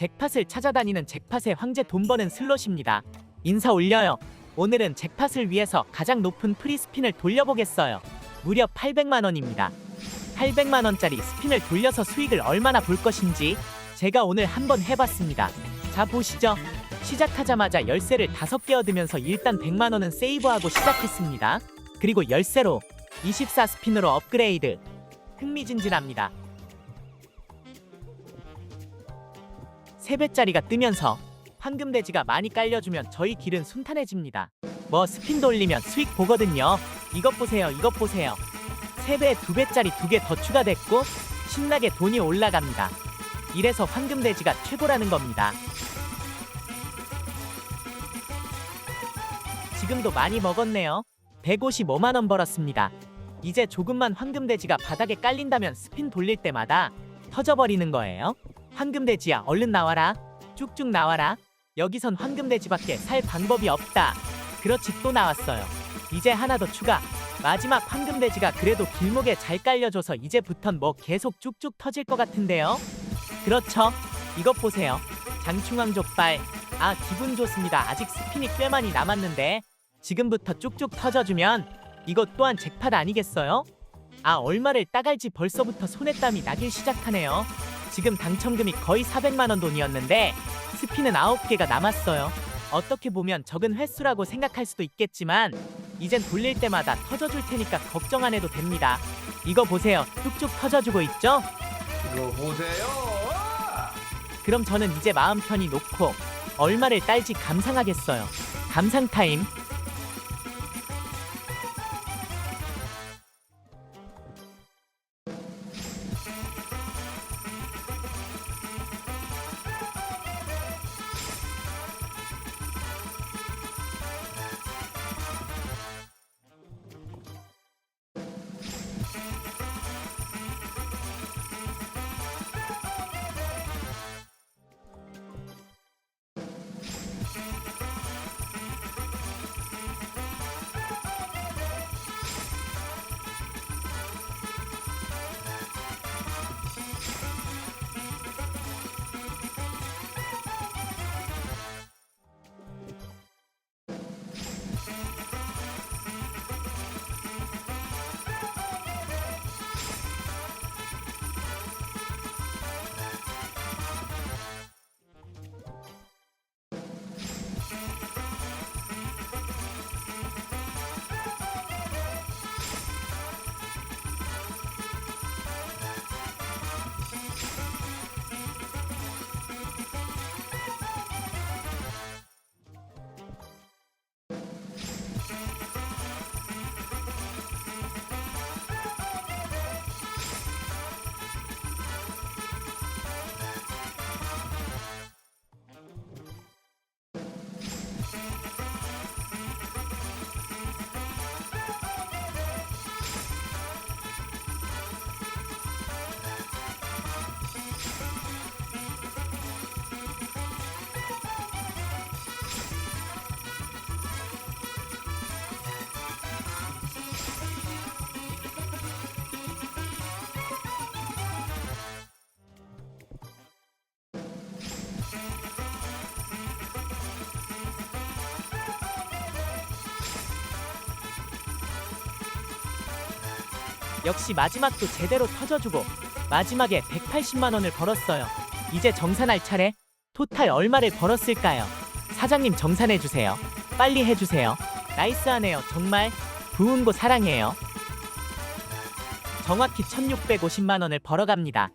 잭팟을 찾아다니는 잭팟의 황제 돈 버는 슬롯입니다. 인사 올려요. 오늘은 잭팟을 위해서 가장 높은 프리스핀을 돌려보겠어요. 무려 800만 원입니다. 800만 원짜리 스핀을 돌려서 수익을 얼마나 볼 것인지 제가 오늘 한번 해봤습니다. 자 보시죠. 시작하자마자 열쇠를 5개 얻으면서 일단 100만 원은 세이브하고 시작했습니다. 그리고 열쇠로 24 스핀으로 업그레이드. 흥미진진합니다. 3배짜리가 뜨면서 황금돼지가 많이 깔려주면 저희 길은 순탄해집니다. 뭐 스핀 돌리면 수익 보거든요. 이것 보세요, 이것 보세요. 3배, 2배짜리 2개 더 추가됐고 신나게 돈이 올라갑니다. 이래서 황금돼지가 최고라는 겁니다. 지금도 많이 먹었네요. 155만 원 벌었습니다. 이제 조금만 황금돼지가 바닥에 깔린다면 스핀 돌릴 때마다 터져버리는 거예요. 황금돼지야 얼른 나와라. 쭉쭉 나와라. 여기선 황금돼지밖에 살 방법이 없다. 그렇지 또 나왔어요. 이제 하나 더 추가. 마지막 황금돼지가 그래도 길목에 잘 깔려줘서 이제부턴 뭐 계속 쭉쭉 터질 것 같은데요. 그렇죠. 이것 보세요. 장충왕 족발. 아 기분 좋습니다. 아직 스핀이 꽤 많이 남았는데 지금부터 쭉쭉 터져주면 이것 또한 잭팟 아니겠어요? 아 얼마를 따갈지 벌써부터 손에 땀이 나길 시작하네요. 지금 당첨금이 거의 400만 원 돈이었는데 스피는 9개가 남았어요. 어떻게 보면 적은 횟수라고 생각할 수도 있겠지만 이젠 돌릴 때마다 터져줄 테니까 걱정 안 해도 됩니다. 이거 보세요. 뚝뚝 터져주고 있죠? 이거 보세요. 그럼 저는 이제 마음 편히 놓고 얼마를 딸지 감상하겠어요. 감상 타임. 역시 마지막도 제대로 터져주고 마지막에 180만 원을 벌었어요. 이제 정산할 차례. 토탈 얼마를 벌었을까요? 사장님 정산해 주세요. 빨리 해 주세요. 나이스하네요. 정말 부은고 사랑해요. 정확히 1650만 원을 벌어갑니다.